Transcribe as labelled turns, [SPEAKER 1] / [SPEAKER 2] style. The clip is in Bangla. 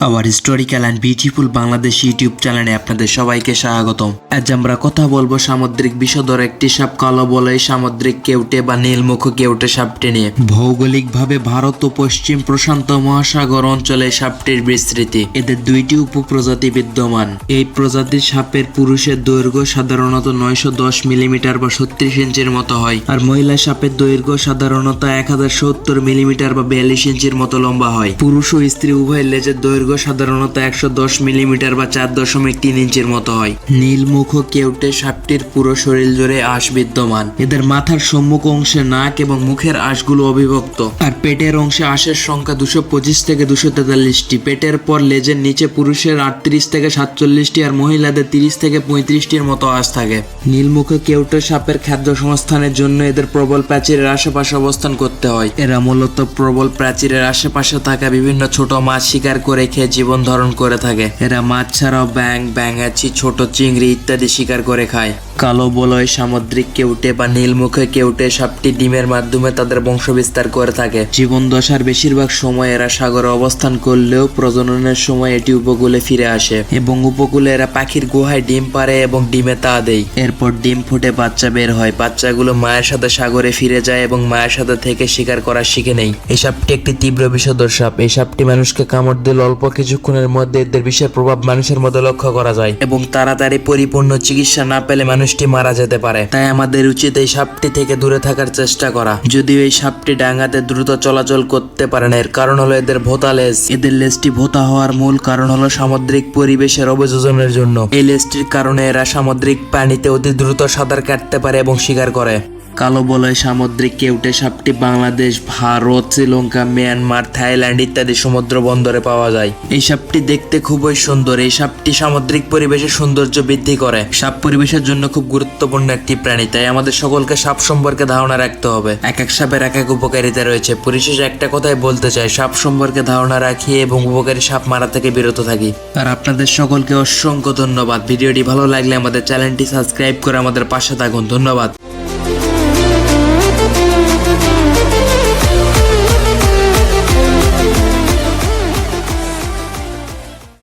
[SPEAKER 1] Our historical and beautiful Bangladesh YouTube চ্যানেলে আপনাদের সবাইকে স্বাগতম। আজ আমরা কথা বলব সামুদ্রিক বিষধর একটি সাপ কালো বলে সামুদ্রিক কেউটে বা নীলমুখ কেউটে সাপটি নিয়ে। ভৌগোলিকভাবে ভারত ও পশ্চিম প্রশান্ত মহাসাগর অঞ্চলে সাপটির বিস্তৃতি। এদের দুইটি উপপ্রজাতি বিদ্যমান। এই প্রজাতির সাপের পুরুষের দৈর্ঘ্য সাধারণত নয়শো দশ মিলিমিটার বা ছত্রিশ ইঞ্চির মতো হয়। আর মহিলা সাপের দৈর্ঘ্য সাধারণত এক হাজার সত্তর মিলিমিটার বা বিয়াল্লিশ ইঞ্চির মতো লম্বা হয়। পুরুষ ও স্ত্রী উভয় লেজের দৈর্ঘ্য সাধারণত একশো দশ মিলিমিটার বা চার দশমিক তিন ইঞ্চির মতো হয়। নীলমুখ কেউটে সাপটির পুরো শরীর জুড়ে আঁশ বিদ্যমান। এদের মাথার সম্মুখ অংশে নাক এবং মুখের আঁশগুলো অবিভক্ত। আর পেটের অংশে আঁশের সংখ্যা দুশো পঁচিশ থেকে দুশো তেতাল্লিশটি। পেটের পর লেজের নিচে পুরুষের আটত্রিশ থেকে সাতচল্লিশটি আর মহিলাদের তিরিশ থেকে পঁয়ত্রিশটির মতো আঁশ থাকে। নীলমুখ কেউটে সাপের খাদ্য সংস্থানের জন্য এদের প্রবল প্রাচীরের আশেপাশে অবস্থান করতে হয়। এরা মূলত প্রবল প্রাচীরের আশেপাশে থাকা বিভিন্ন ছোট মাছ শিকার করে খেয়ে জীবন ধারণ করে থাকে। এরা মাছ ছাড়াও ব্যাং ব্যাঙাচি, ছোট চিংড়ি ইত্যাদি শিকার করে খায়। কালো বলয় সামুদ্রিক কেউটে বা নীলমুখে কেউটে সাপটি ডিমের মাধ্যমে তাদের বংশ বিস্তার করে থাকে। জীবন দশার বেশিরভাগ সময় এরা সাগরে অবস্থান করলেও প্রজননের সময় এটি উপকূলে ফিরে আসে এবং উপকূলে এরা পাখির গুহায় ডিম পারে এবং ডিমে তা দেয়। এরপর ডিম ফুটে বাচ্চা বের হয়। বাচ্চাগুলো মায়ের সাথে সাগরে ফিরে যায় এবং মায়ের সাথে থেকে শিকার করা শিখে নেই এই সাপটি একটি তীব্র বিষধর সাপ। এই সাপটি মানুষকে কামড় দিলে অল্প কিছুক্ষণের মধ্যে এদের বিষের প্রভাব মানুষের মধ্যে লক্ষ্য করা যায় এবং তাড়াতাড়ি পরিপূর্ণ চিকিৎসা না পেলে মানুষটি মারা যেতে পারে। তাই আমাদের উচিত এই সাপটি থেকে দূরে থাকার চেষ্টা করা। যদিও এই সাপটি ডাঙ্গাতে দ্রুত চলাচল করতে পারে না এর কারণ হলো এদের ভোতা লেজ। এদের লেজটি ভোতা হওয়ার মূল কারণ হলো সামুদ্রিক পরিবেশের অবযোজনের জন্য। এই লেজটির কারণে এরা সামুদ্রিক পানিতে অতি দ্রুত সাঁতার কাটতে পারে এবং শিকার করে। কালো বলয় সামুদ্রিক কেউটে সাপটি বাংলাদেশ, ভারত, শ্রীলঙ্কা, মিয়ানমার, থাইল্যান্ড ইত্যাদি সমুদ্র বন্দরে পাওয়া যায়। এই সাপটি দেখতে খুবই সুন্দর। এই সাপটি সামুদ্রিক পরিবেশের সৌন্দর্য বৃদ্ধি করে। সাপ পরিবেশের জন্য খুব গুরুত্বপূর্ণ একটি প্রাণী, তাই আমাদের সকলকে সাপ সম্পর্কে ধারণা রাখতে হবে। এক এক সাপের এক এক উপকারিতা রয়েছে। পরিশেষে একটা কথাই বলতে চাই, সাপ সম্পর্কে ধারণা রাখি এবং উপকারী সাপ মারা থেকে বিরত থাকি। আর আপনাদের সকলকে অসংখ্য ধন্যবাদ। ভিডিওটি ভালো লাগলে আমাদের চ্যানেলটি সাবস্ক্রাইব করে আমাদের পাশে থাকুন। ধন্যবাদ। Thank you.